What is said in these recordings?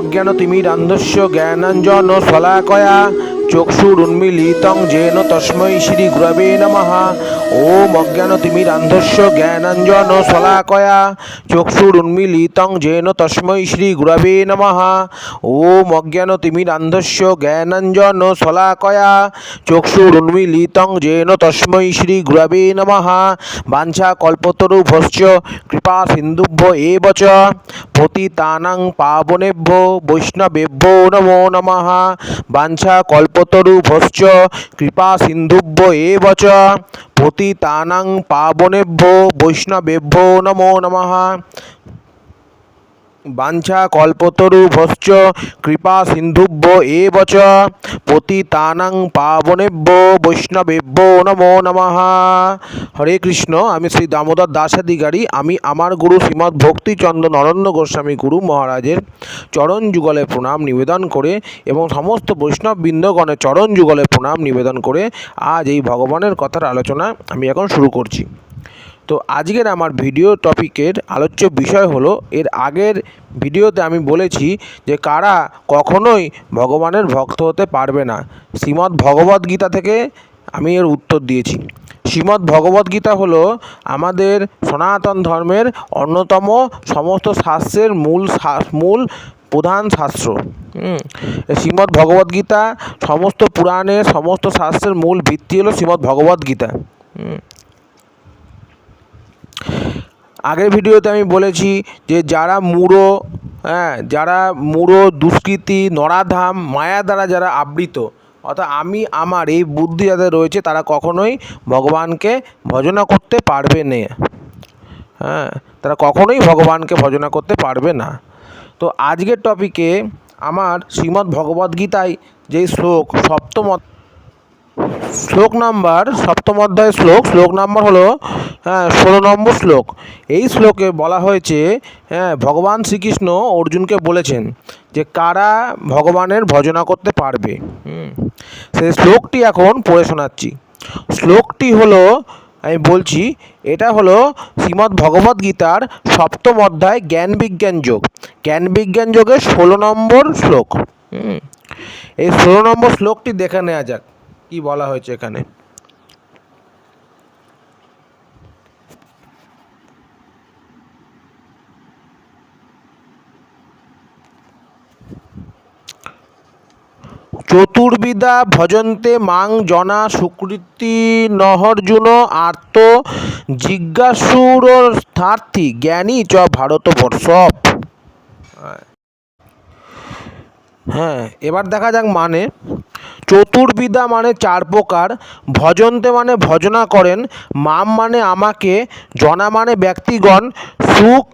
ওম অজ্ঞানতিমিরান্ধস্য জ্ঞানাঞ্জন শলাকয়া চক্ষুরুন্মিলিতং যেন তস্মৈ শ্রী গুরবে নমঃ ওম অজ্ঞানতিমিরান্ধস্য জ্ঞানাঞ্জন শলাকয়া চক্ষুরুন্মিলিতং যেন তস্মৈ শ্রী গুরবে নমঃ ওম অজ্ঞানতিমিরান্ধস্য জ্ঞানাঞ্জন শলাকয়া চক্ষুরুন্মিলিতং যেন তস্মৈ শ্রী গুরবে নমঃ বাঞ্ছা কল্পতরুভশ্চ কৃপা সিন্ধুভ্য এব চ পতিতানাং পাবনেভ্য বৈষ্ণবেভ্যো নমো নমঃ বাঞ্ছা কল্প কল্পতরুভশ্চ কৃপা সিন্ধুভ্য এব চ পতিতানাং পাবনেভ্যো বৈষ্ণবেভ্যো নমো নমঃ বাঞ্ছা কল্পতরুভশ্চ কৃপা সিন্ধুব্য সিন্ধুভ্য এব চ পতিতানাং পাবনেভ্য বৈষ্ণবেভ্য নমো নমঃ। হরে কৃষ্ণ, আমি শ্রী দামোদর দাসাধিকারী আমি আমার গুরু শ্রীমৎ ভক্তিচন্দ্র নরেন্দ্র গোস্বামী গুরু মহারাজের চরণ যুগলে প্রণাম নিবেদন করে এবং সমস্ত বৈষ্ণব বৃন্দগণের চরণ যুগলে প্রণাম নিবেদন করে আজ এই ভগবানের কথার আলোচনা আমি এখন শুরু করছি। তো আজকের আমার ভিডিও টপিকের আলোচ্য বিষয় হলো, এর আগের ভিডিওতে আমি বলেছি যে কারা কখনোই ভগবানের ভক্ত হতে পারবে না। শ্রীমদ্ ভগবদ্ গীতা থেকে আমি এর উত্তর দিয়েছি। শ্রীমদ্ ভগবদ্ গীতা হলো আমাদের সনাতন ধর্মের অন্যতম সমস্ত শাস্ত্রের মূল মূল প্রধান শাস্ত্র। শ্রীমদ্ ভগবদ্ গীতা সমস্ত পুরাণের সমস্ত শাস্ত্রের মূল ভিত্তি হলো শ্রীমদ্ ভগবদ্ গীতা। আগের ভিডিওতে আমি বলেছি যে যারা মূঢ় হ্যাঁ যারা মূঢ় দুষ্কৃতি নরাধাম মায়া দ্বারা যারা আবৃত, অর্থাৎ আমি, আমার এই বুদ্ধি যাদের রয়েছে তারা কখনোই ভগবানকে ভজনা করতে পারবে না। হ্যাঁ তারা কখনোই ভগবানকে ভজনা করতে পারবে না। তো আজকের টপিকে আমার শ্রীমদ্ ভগবদ্গীতায় যেই শ্লোক সপ্তম শ্লোক নাম্বার, সপ্তম অধ্যায় শ্লোক। শ্লোক নাম্বার হলো হ্যাঁ ষোলো নম্বর শ্লোক। এই শ্লোকে বলা হয়েছে হ্যাঁ ভগবান শ্রীকৃষ্ণ অর্জুনকে বলেছেন যে, কারা ভগবানের ভজনা করতে পারবে? সেই শ্লোকটি এখন পড়ে শোনাচ্ছি। শ্লোকটি হলো, আমি বলছি, এটা হলো শ্রীমদ্ ভগবদ্ গীতার সপ্তম অধ্যায় জ্ঞান বিজ্ঞান যোগ। জ্ঞান বিজ্ঞান যোগের ষোলো নম্বর শ্লোক। এই ষোলো নম্বর শ্লোকটি দেখে নেওয়া যাক। কি বলা হয়েছে এখানে? চতুর্বিদা ভজন্তে মাং জনা সুকৃতি নহর্জুন আর্ত জিজ্ঞাসুর স্থার্থী জ্ঞানী চ ভারতবর্ষ হ্যাঁ এবার দেখা যাক মানে। চতুর্বিদা মানে চার প্রকার। ভজন্তে মানে ভজনা করেন, মাম মানে আমাকে, জনা মানে ব্যক্তিগণ, সুখ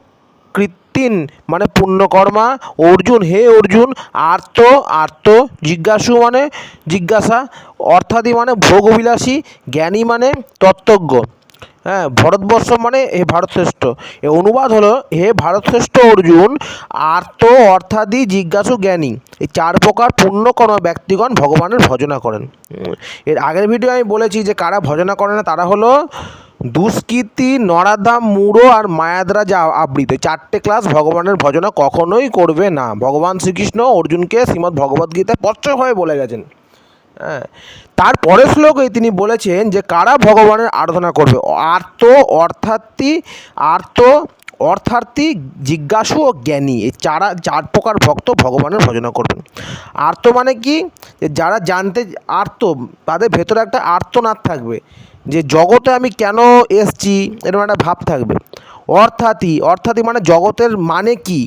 কৃত্তিন মানে পুণ্যকর্মা, অর্জুন, হে অর্জুন, আর্ত আর্ত, জিজ্ঞাসু মানে জিজ্ঞাসা, অর্থাদি মানে ভোগবিলাসী, জ্ঞানী মানে তত্ত্বজ্ঞ। হ্যাঁ ভারতবর্ষ মানে হে ভারতশ্রেষ্ঠ। এ অনুবাদ হলো, হে ভারতশ্রেষ্ঠ অর্জুন, আর্ত অর্থাদি জিজ্ঞাসু জ্ঞানী। এই চার প্রকার পূর্ণ পুণ্যকর্মা ব্যক্তিগণ ভগবানের ভজনা করেন। এর আগের ভিডিও আমি বলেছি যে কারা ভজনা করে না, তারা হলো দুষ্কৃতি, নরাধাম, মূঢ় আর মায়াদ্রা যা আবৃত চারটে ক্লাস ভগবানের ভজনা কখনোই করবে না। ভগবান শ্রীকৃষ্ণ অর্জুনকে শ্রীমদ্ ভগবদ্গীতায় স্পষ্টভাবে বলে গেছেন। হ্যাঁ। তারপরের শ্লোকে তিনি বলেছেন যে, কারা ভগবানের আরাধনা করবে? আর্ত অর্থার্থী আর্ত অর্থার্থী জিজ্ঞাসু ও জ্ঞানী। এই চারা, চার প্রকার ভক্ত ভগবানের ভজনা করবেন। আর্ত মানে কি? যারা জানতে, আর্ত, তাদের ভেতরে একটা আর্তনাদ থাকবে। যে জগতে আমি কেন এসছি, এরকম একটা ভাব থাকবে। অর্থাৎই অর্থাৎই মানে জগতের মানে কি?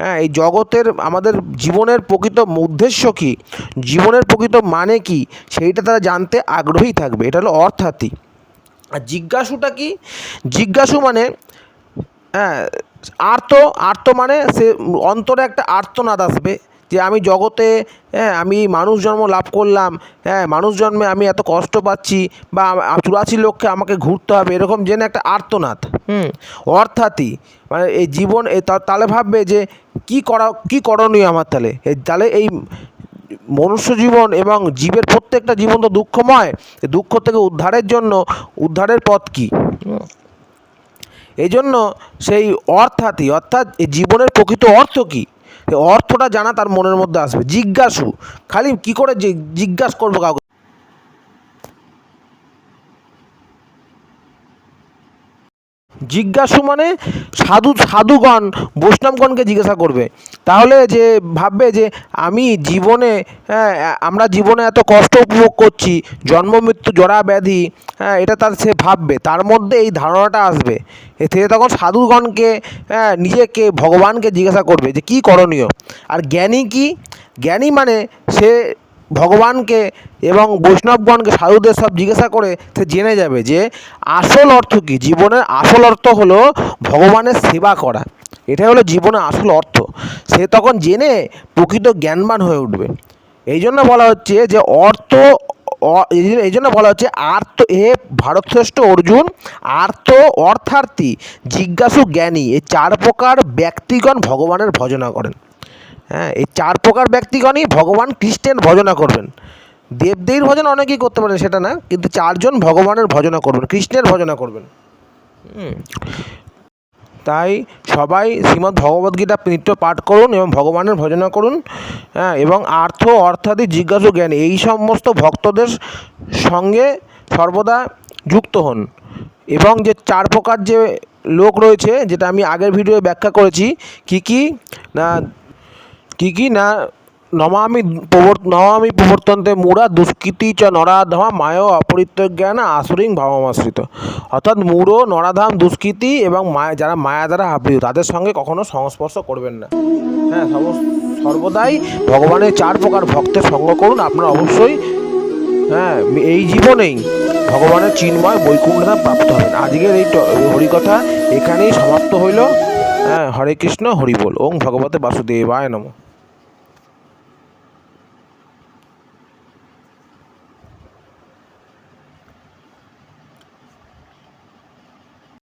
হ্যাঁ এই জগতের আমাদের জীবনের প্রকৃত উদ্দেশ্য কী? জীবনের প্রকৃত মানে কি? সেইটা তারা জানতে আগ্রহী থাকবে। এটা হলো অর্থাৎই আর জিজ্ঞাসুটা কি? জিজ্ঞাসু মানে হ্যাঁ আর্ত আর্ত মানে সে অন্তরে একটা আর্তনাদ আসবে। যে আমি জগতে হ্যাঁ আমি মানুষ জন্ম লাভ করলাম হ্যাঁ মানুষ জন্মে আমি এত কষ্ট পাচ্ছি বা চুরাশি লক্ষে আমাকে ঘুরতে হবে এরকম জেনে একটা আর্তনাদ। হুম। অর্থাৎই মানে এই জীবন তাহলে ভাববে যে কি করা কি করণীয় আমার তাহলে তাহলে এই মনুষ্য জীবন এবং জীবের প্রত্যেকটা জীবন তো দুঃখময় দুঃখ থেকে উদ্ধারের জন্য উদ্ধারের পথ কী? এই জন্য সেই অর্থাৎই অর্থাৎ এই জীবনের প্রকৃত অর্থ কী? অর্থটা জানা তার মনের মধ্যে আসবে। জিজ্ঞাসু। খালি কি করে জিজ্ঞাসা করব কাউকে? জিজ্ঞাসু মানে সাধু, সাধুগণ, বৈষ্ণবগণকে জিজ্ঞাসা করবে। তাহলে যে ভাববে যে আমি জীবনে হ্যাঁ আমরা জীবনে এত কষ্ট উপভোগ করছি, জন্ম, মৃত্যু, জরা, ব্যাধি হ্যাঁ এটা তার সে ভাববে, তার মধ্যে এই ধারণাটা আসবে। এ থেকে তখন সাধুগণকে হ্যাঁ নিজেকে, ভগবানকে জিজ্ঞাসা করবে যে কী করণীয়? আর জ্ঞানী কি? জ্ঞানী মানে সে ভগবানকে এবং বৈষ্ণবগণকে সাধুদের সব জিজ্ঞাসা করে সে জেনে যাবে যে আসল অর্থ কী? জীবনের আসল অর্থ হলো ভগবানের সেবা করা। এটাই হলো জীবনের আসল অর্থ। সে তখন জেনে প্রকৃত জ্ঞানবান হয়ে উঠবে। এই জন্য বলা হচ্ছে যে অর্থ এই জন্য- বলা হচ্ছে আর্ত হে ভারতশ্রেষ্ঠ অর্জুন আর্ত অর্থার্থী, জিজ্ঞাসু জ্ঞানী। এই চার প্রকার ব্যক্তিগণ ভগবানের ভজনা করেন। হ্যাঁ এই চার প্রকার ব্যক্তিগণই ভগবান কৃষ্ণের ভজনা করবেন। দেবদেবীর ভজনা অনেকেই করতে পারেন, সেটা না, কিন্তু চারজন ভগবানের ভজনা করবেন, কৃষ্ণের ভজনা করবেন। তাই সবাই শ্রীমদ্ ভগবদ্গীতা নিত্য পাঠ করুন এবং ভগবানের ভজনা করুন হ্যাঁ এবং আর্থ অর্থাদি জিজ্ঞাসু জ্ঞান, এই সমস্ত ভক্তদের সঙ্গে সর্বদা যুক্ত হন। এবং যে চার প্রকার যে লোক রয়েছে, যেটা আমি আগের ভিডিওয়ে ব্যাখ্যা করেছি, কি কি? না কি কি না? নমামি প্রবর, নমামি প্রবর্তন্তে মূঢ়া দুষ্কৃতি চ নরাধমা, মায় অপরিত্যজ্ঞান আসুরিং ভাবমাশ্রিত। অর্থাৎ মূঢ় নরাধাম, দুষ্কৃতি এবং মায়া, যারা মায়া দ্বারা আবৃত, তাদের সঙ্গে কখনো সংস্পর্শ করবেন না। হ্যাঁ সর্বদাই ভগবানের চার প্রকার ভক্তের সঙ্গ করুন। আপনারা অবশ্যই হ্যাঁ এই জীবনেই ভগবানের চিন্ময় বৈকুণ্ঠধাম প্রাপ্ত হবেন। আজকের এই হরিকথা এখানেই সমাপ্ত হইল। হ্যাঁ হরে কৃষ্ণ, হরি বল। ওং ভগবতে বাসুদেবায় নমঃ।